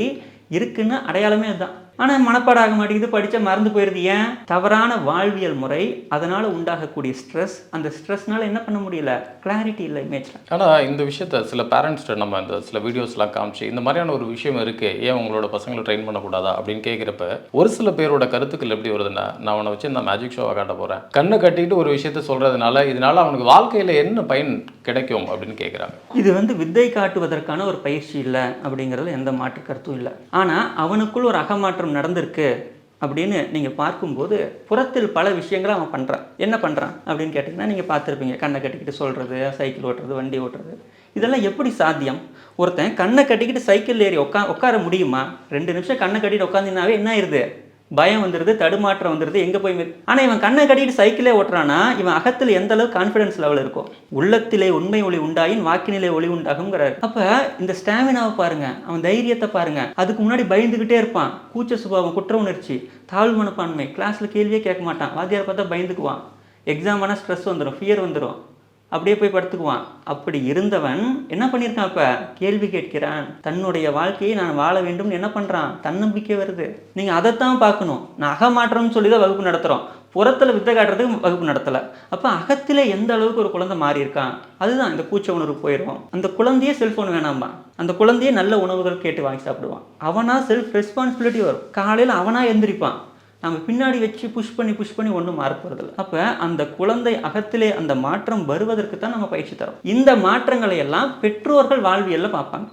இருக்குன்னு அடையாளமே அதுதான். ஆனால் மனப்பாடம் ஆக மாட்டேங்குது படித்தா மறந்து போயிடுது. ஏன்? தவறான வாழ்வியல் முறை அதனால் உண்டாகக்கூடிய ஸ்ட்ரெஸ் அந்த ஸ்ட்ரெஸ்னால என்ன பண்ண முடியல? கிளாரிட்டி இல்லை இமேஜில் ஆனால் இந்த விஷயத்த சில பேரண்ட்ஸ்கிட்ட நம்ம இந்த சில வீடியோஸ்லாம் காமிச்சு இந்த மாதிரியான ஒரு விஷயம் இருக்குது ஏன் உங்களோட பசங்களை ட்ரெயின் பண்ணக்கூடாதா? அப்படின்னு கேட்குறப்ப ஒரு சில பேரோட கருத்துக்கள் எப்படி வருதுன்னா நான் அவனை வச்சு இந்த மேஜிக் ஷோவை காட்ட போகிறேன் கண்ணை கட்டிட்டு ஒரு விஷயத்த சொல்கிறதுனால இதனால அவனுக்கு வாழ்க்கையில் என்ன பயன் கிடைக்கும் அப்படின்னு கேட்குறாங்க. இது வந்து வித்தை காட்டுவதற்கான ஒரு பயிற்சி இல்லை அப்படிங்கிறதுல எந்த மாற்று கருத்தும் இல்லை. ஆனால் அவனுக்குள் ஒரு அகமாற்றம் நடந்திருக்கு அப்படின்னு நீங்கள் பார்க்கும்போது புறத்தில் பல விஷயங்களை அவன் பண்ணுறான் என்ன பண்ணுறான் அப்படின்னு கேட்டிங்கன்னா நீங்கள் பார்த்துருப்பீங்க கண்ணை கட்டிக்கிட்டு சொல்கிறது சைக்கிள் ஓட்டுறது வண்டி ஓட்டுறது. இதெல்லாம் எப்படி சாத்தியம்? ஒருத்தன் கண்ணை கட்டிக்கிட்டு சைக்கிள் ஏறி உட்கா உட்கார முடியுமா? ரெண்டு நிமிஷம் கண்ணை கட்டிட்டு உட்காந்தினாவே என்ன ஆயிடுது பயம் வந்துடுது தடுமாற்றம் வந்துடுது எங்கே போய் ஆனால் இவன் கண்ணை கட்டிட்டு சைக்கிளே ஓட்டுறானா இவன் அகத்தில் எந்த அளவுக்கு கான்ஃபிடன்ஸ் லெவல் இருக்கும் உள்ளத்திலே உண்மை ஒளி உண்டாயின் வாக்கினிலே ஒளி உண்டாகுங்கிறாரு அப்போ இந்த ஸ்டாமினாவை பாருங்க அவன் தைரியத்தை பாருங்க. அதுக்கு முன்னாடி பயந்துகிட்டே இருப்பான். கூச்ச சுபாவம் குற்ற உணர்ச்சி தாழ்வு மனப்பான்மை கிளாஸில் கேள்வியே கேட்க மாட்டான். வாத்தியார் பார்த்தா பயந்துக்குவான். எக்ஸாம் ஆனால் ஸ்ட்ரெஸ் வந்துடும் ஃபியர் வந்துடும் அப்படியே போய் படுத்துக்குவான். அப்படி இருந்தவன் என்ன பண்ணியிருக்கான் அப்போ? கேள்வி கேட்கிறான். தன்னுடைய வாழ்க்கையை நான் வாழ வேண்டும்னு என்ன பண்ணுறான் தன்னம்பிக்கை வருது. நீங்கள் அதைத்தான் பார்க்கணும். நான் அகமாற்றம்னு சொல்லி தான் வகுப்பு நடத்துகிறோம் புறத்தில் வித்தை காட்டுறதுக்கு வகுப்பு நடத்தலை. அப்போ அகத்தில் எந்த அளவுக்கு ஒரு குழந்தை மாறி இருக்கான் அதுதான் இந்த பூச்ச உணர்வு போயிடுவோம் அந்த குழந்தையே செல்ஃபோன் வேணாமா அந்த குழந்தையே நல்ல உணவுகள் கேட்டு வாங்கி சாப்பிடுவான். அவனா செல்ஃப் ரெஸ்பான்சிபிலிட்டி வரும். காலையில் அவனா எந்திரிப்பான். நம்ம பின்னாடி வச்சு புஷ் பண்ணி புஷ் பண்ணி ஒன்றும் மாற போகிறதில்ல அப்போ அந்த குழந்தை அகத்திலே அந்த மாற்றம் வருவதற்கு தான் நம்ம பயிற்சி தரோம். இந்த மாற்றங்களை எல்லாம் பெற்றோர்கள் வாழ்வியல்ல பார்ப்பாங்க.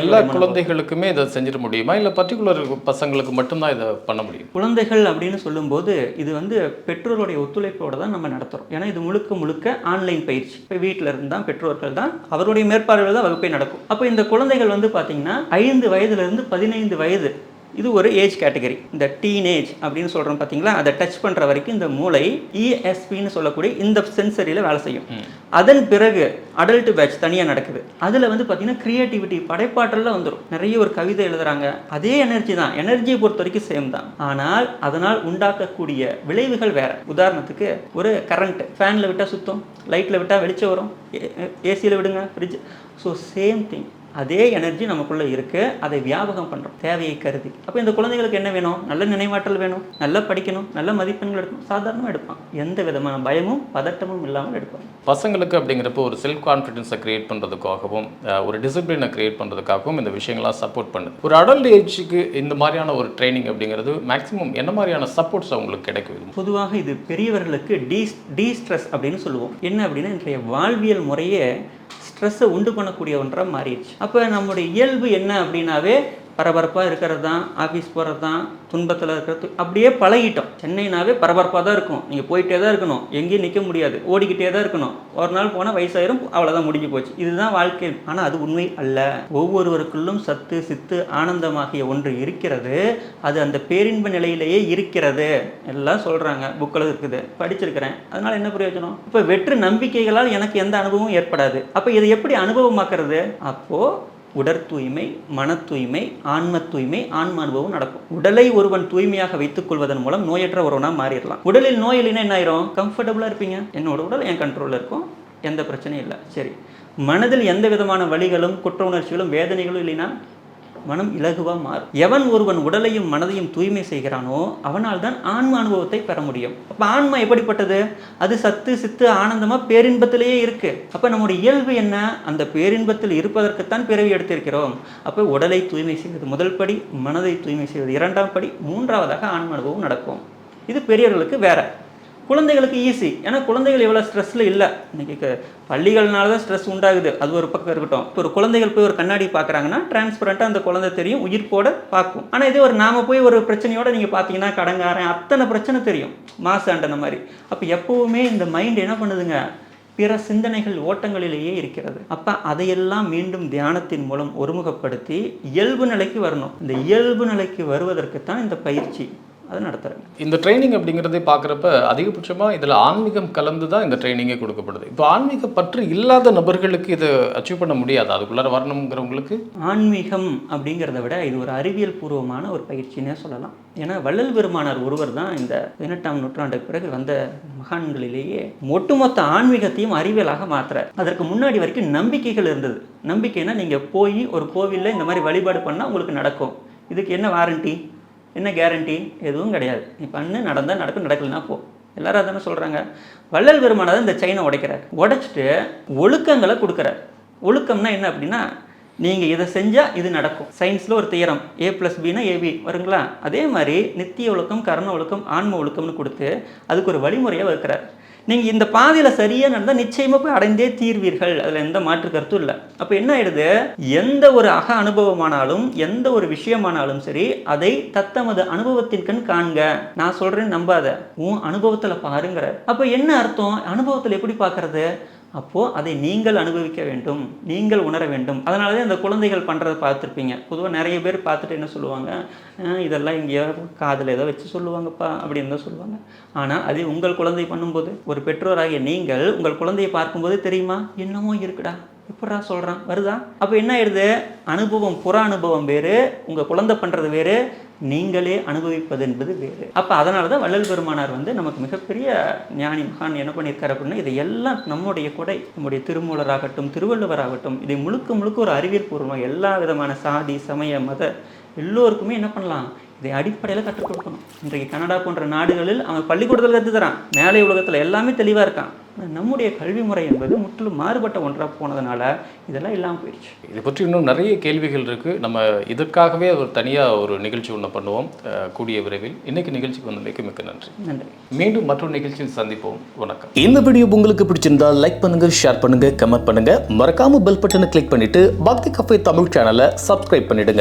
எல்லா. குழந்தைகளுக்குமே இதை செஞ்சிட முடியுமா? இல்லை பர்டிகுலர் பசங்களுக்கு மட்டும்தான் இதை பண்ண முடியும்? குழந்தைகள் அப்படின்னு சொல்லும்போது இது வந்து பெற்றோருடைய ஒத்துழைப்போட தான் நம்ம நடத்துகிறோம் ஏன்னா இது முழுக்க முழுக்க ஆன்லைன் பயிற்சி. இப்போ வீட்டில் இருந்து தான் பெற்றோர்கள் தான் அவருடைய மேற்பார்வையில் தான் வகுப்பை நடக்கும். அப்போ இந்த குழந்தைகள் வந்து பார்த்தீங்கன்னா ஐந்து வயதுலேருந்து பதினைந்து வயது இது ஒரு ஏஜ் கேட்டகரி. இந்த டீனேஜ் அப்படின்னு சொல்கிறோம் பார்த்தீங்களா அதை டச் பண்ணுற வரைக்கும் இந்த மூளை இஎஸ்பின்னு சொல்லக்கூடிய இந்த சென்சரியில் வேலை செய்யும். அதன் பிறகு அடல்ட் பேட்ச் தனியாக நடக்குது. அதில் வந்து பார்த்தீங்கன்னா கிரியேட்டிவிட்டி படைப்பாற்றலில் வந்துடும் நிறைய ஒரு கவிதை எழுதுறாங்க. அதே எனர்ஜி தான். எனர்ஜியை பொறுத்த வரைக்கும் சேம் தான். ஆனால் அதனால் உண்டாக்கக்கூடிய விளைவுகள் வேற. உதாரணத்துக்கு ஒரு கரண்ட் ஃபேனில் விட்டால் சுத்தம் லைட்டில் விட்டால் வெளிச்சம் வரும் ஏசியில் விடுங்க ஃப்ரிட்ஜ் ஸோ சேம் திங் அதே எனர்ஜி நமக்குள்ள இருக்கு அதை வியாபகம் பண்றோம். தேவையை கருதி. அப்போ இந்த குழந்தைகளுக்கு என்ன வேணும்? நல்ல நினைவாற்றல் வேணும் நல்லா படிக்கணும் நல்ல மதிப்பெண்கள் எடுக்கணும். சாதாரணமாக எடுப்பான். எந்த விதமான பயமும் பதட்டமும் இல்லாமல் எடுப்பான். பசங்களுக்கு அப்படிங்கிறப்போ ஒரு செல்ஃப் கான்ஃபிடென்ஸை கிரியேட் பண்ணுறதுக்காகவும் ஒரு டிசிப்ளினை கிரியேட் பண்ணுறதுக்காகவும் இந்த விஷயங்கள்லாம் சப்போர்ட் பண்ணுது. ஒரு அடல்ட் ஏஜுக்கு இந்த மாதிரியான ஒரு ட்ரைனிங் அப்படிங்கிறது மேக்ஸிமம் என்ன மாதிரியான சப்போர்ட்ஸ் அவங்களுக்கு கிடைக்கும் பொதுவாக இது பெரியவர்களுக்கு டீ டீ ஸ்ட்ரெஸ் அப்படின்னு சொல்லுவோம். என்ன அப்படின்னா இன்றைய வாழ்வியல் முறையே ஸ்ட்ரெஸ்ஸை உண்டு பண்ணக்கூடிய ஒன்றாக மாறிடுச்சு. அப்போ நம்முடைய இயல்பு என்ன அப்படின்னாவே பரபரப்பாக இருக்கிறது தான் ஆஃபீஸ் போகிறது தான் துன்பத்தில் இருக்கிறது அப்படியே பழகிட்டோம். சென்னைனாவே பரபரப்பாக தான் இருக்கும். நீங்கள் போயிட்டே தான் இருக்கணும். எங்கேயும் நிற்க முடியாது. ஓடிக்கிட்டே தான் இருக்கணும். ஒரு நாள் போனால் வயசாயிரும் அவ்வளோதான் முடிஞ்சு போச்சு. இதுதான் வாழ்க்கை. ஆனால் அது உண்மை அல்ல. ஒவ்வொருவருக்குள்ளும் சத்து சித்து ஆனந்தமாகிய ஒன்று இருக்கிறது. அது அந்த பேரின்ப நிலையிலேயே இருக்கிறது. எல்லாம் சொல்கிறாங்க புக்கில் இருக்குது. படிச்சிருக்கிறேன். அதனால் என்ன பிரயோஜனம்? இப்போ வெற்று நம்பிக்கைகளால் எனக்கு எந்த அனுபவமும் ஏற்படாது. அப்போ இதை எப்படி அனுபவமாக்குறது? அப்போது உடற் தூய்மை மன தூய்மை ஆன்ம தூய்மை ஆன்ம அனுபவம் நடக்கும். உடலை ஒருவன் தூய்மையாக வைத்துக் கொள்வதன் மூலம் நோயற்ற ஒருவனா மாறிடலாம். உடலில் நோய் இல்லைன்னா என்ன ஆயிரும்? கம்ஃபர்டபுளாக இருப்பீங்க. என்னோட உடல் என் கண்ட்ரோலில் இருக்கும். எந்த பிரச்சனையும் இல்லை. சரி. மனதில் எந்த விதமான வலிகளும் குற்ற உணர்ச்சிகளும் வேதனைகளும் இல்லைன்னா மனம் இலகுவாக மாறும். எவன் ஒருவன் உடலையும் மனதையும் தூய்மை செய்கிறானோ அவனால் தான் ஆன்ம அனுபவத்தை பெற முடியும். அப்போ ஆன்மா எப்படிப்பட்டது? அது சத்து சித்து ஆனந்தமாக பேரின்பத்திலேயே இருக்கு. அப்போ நம்முடைய இயல்பு என்ன? அந்த பேரின்பத்தில் இருப்பதற்குத்தான் பிறவி எடுத்திருக்கிறோம். அப்போ உடலை தூய்மை செய்வது முதல் படி மனதை தூய்மை செய்வது இரண்டாம் படி மூன்றாவதாக ஆன்ம அனுபவம் நடக்கும். இது பெரியவர்களுக்கு வேற. குழந்தைகளுக்கு ஈஸி ஏன்னா குழந்தைகள் எவ்வளோ ஸ்ட்ரெஸ்ஸில் இல்லை. இன்றைக்கி பள்ளிகள்னால தான் ஸ்ட்ரெஸ் உண்டாகுது. அது ஒரு பக்கம் இருக்கட்டும். இப்போ ஒரு குழந்தைகள் போய் ஒரு கண்ணாடி பார்க்குறாங்கன்னா டிரான்ஸ்பரண்ட்டாக அந்த குழந்தை தெரியும். உயிர்ப்போட பார்க்கும். ஆனால் இதே ஒரு நாம போய் ஒரு பிரச்சனையோட நீங்கள் பார்த்தீங்கன்னா கடங்காரன் அத்தனை பிரச்சனை தெரியும். மாசு அண்டன மாதிரி. அப்போ எப்போவுமே இந்த மைண்ட் என்ன பண்ணுதுங்க? பிற சிந்தனைகள் ஓட்டங்களிலேயே இருக்கிறது. அப்போ அதையெல்லாம் மீண்டும் தியானத்தின் மூலம் ஒருமுகப்படுத்தி இயல்பு நிலைக்கு வரணும். இந்த இயல்பு நிலைக்கு வருவதற்கு தான் இந்த பயிற்சி. அதை நடத்துறேன் இந்த ட்ரைனிங் அப்படிங்கிறதே பார்க்குறப்ப அதிகபட்சமாக இதில் ஆன்மீகம் கலந்து தான் இந்த ட்ரைனிங்கே கொடுக்கப்படுது. இப்போ ஆன்மீக பற்று இல்லாத நபர்களுக்கு இதை அச்சீவ் பண்ண முடியாது? அதுக்குள்ளார வரணுங்கிறவங்களுக்கு? ஆன்மீகம் அப்படிங்கிறத விட இது ஒரு அறிவியல் பூர்வமான ஒரு பயிற்சினே சொல்லலாம். ஏன்னா வள்ளல் பெருமானார் ஒருவர் தான் இந்த பதினெட்டாம் நூற்றாண்டுக்கு பிறகு வந்த மகான்களிலேயே ஒட்டுமொத்த ஆன்மீகத்தையும் அறிவியலாக மாத்துறார். அதற்கு முன்னாடி வரைக்கும் நம்பிக்கைகள் இருந்தது. நம்பிக்கைன்னா நீங்கள் போய் ஒரு கோவிலில் இந்த மாதிரி வழிபாடு பண்ணால் உங்களுக்கு நடக்கும். இதுக்கு என்ன வாரண்டி என்ன கேரண்டி எதுவும் கிடையாது. நீ பண்ணு நடந்தால் நடக்கும் நடக்கலைன்னா போ. எல்லாரும் அதானே சொல்கிறாங்க வள்ளல் பெருமானார் இந்த செயினை உடைக்கிறார். உடைச்சிட்டு ஒழுக்கங்களை கொடுக்குறார். ஒழுக்கம்னா என்ன அப்படின்னா நீங்கள் இதை செஞ்சால் இது நடக்கும். சயின்ஸில் ஒரு தியரம் ஏ ப்ளஸ் பினா ஏபி வருங்களா? அதே மாதிரி நித்திய ஒழுக்கம் கர்ண ஒழுக்கம் ஆன்ம ஒழுக்கம்னு கொடுத்து அதுக்கு ஒரு வழிமுறையை வைக்கிறார் நீங்கள் இந்த பாதையில் சரியாக நடந்தால் நிச்சயமாக போய் அடைந்தே தீர்வீர்கள். அதில் எந்த மாற்று கருத்தும் இல்லை. அப்போ என்ன ஆயிடுது? எந்த ஒரு அக அனுபவமானாலும் எந்த ஒரு விஷயமானாலும் சரி அதை தத்தமது அனுபவத்தின் கண் காண்க. நான் சொல்கிறேன்னு நம்பாத. உன் அனுபவத்தில் பாருங்கிற. அப்போ என்ன அர்த்தம்? அனுபவத்தில் எப்படி பார்க்கறது அப்போது அதை நீங்கள் அனுபவிக்க வேண்டும். நீங்கள் உணர வேண்டும். அதனால தான் இந்த குழந்தைகள் பண்ணுறதை பார்த்துருப்பீங்க. பொதுவாக நிறைய பேர் பார்த்துட்டு என்ன சொல்லுவாங்க? இதெல்லாம் எங்கேயோ காதில் ஏதோ வச்சு சொல்லுவாங்கப்பா அப்படின்னு தான் சொல்லுவாங்க. ஆனால் அதே உங்கள் குழந்தை பண்ணும்போது ஒரு பெற்றோராகிய நீங்கள் உங்கள் குழந்தையை பார்க்கும்போது தெரியுமா? என்னமோ இருக்குடா. எப்படா சொல்கிறான் வருதா? அப்போ என்ன ஆயிடுது? அனுபவம் புற அனுபவம் வேறு உங்கள் குழந்தை பண்ணுறது வேறு நீங்களே அனுபவிப்பது என்பது வேறு. அப்போ அதனால தான் வள்ளல் பெருமானார் வந்து நமக்கு மிகப்பெரிய ஞானி மகான் என்ன பண்ணியிருக்காரு அப்படின்னா இதை எல்லாம் நம்முடைய கொடை நம்முடைய திருமூலராகட்டும் திருவள்ளுவராகட்டும் இதை முழுக்க முழுக்க ஒரு அறிவியல் பூர்வமாக எல்லா விதமான சாதி சமய மத எல்லோருக்குமே என்ன பண்ணலாம்? இதை அடிப்படையில் கற்றுக் கொடுக்கணும். இன்றைக்கு கனடா போன்ற நாடுகளில் அவன் பள்ளிக்கூடத்தில் கற்று தரான். மேலை உலகத்தில் எல்லாமே தெளிவாக இருக்கான். நம்முடைய கல்வி முறை என்பது முற்றிலும் மாறுபட்ட ஒன்றாக போனதுனால இதெல்லாம் இல்லாமல் போயிடுச்சு. இதை பற்றி இன்னும் நிறைய கேள்விகள் இருக்குது நம்ம இதற்காகவே ஒரு தனியாக ஒரு நிகழ்ச்சி ஒன்று பண்ணுவோம். கூடிய விரைவில். இன்னைக்கு நிகழ்ச்சிக்கு வந்தமைக்கு மிக்க நன்றி. நன்றி. மீண்டும் மற்றொரு நிகழ்ச்சியில் சந்திப்போம். வணக்கம். இந்த வீடியோ உங்களுக்கு பிடிச்சிருந்தா லைக் பண்ணுங்க ஷேர் பண்ணுங்க கமெண்ட் பண்ணுங்க. மறக்காம பெல் பட்டனை கிளிக் பண்ணிட்டு பக்தி கஃபே தமிழ் சேனலை சப்ஸ்கிரைப் பண்ணிடுங்க.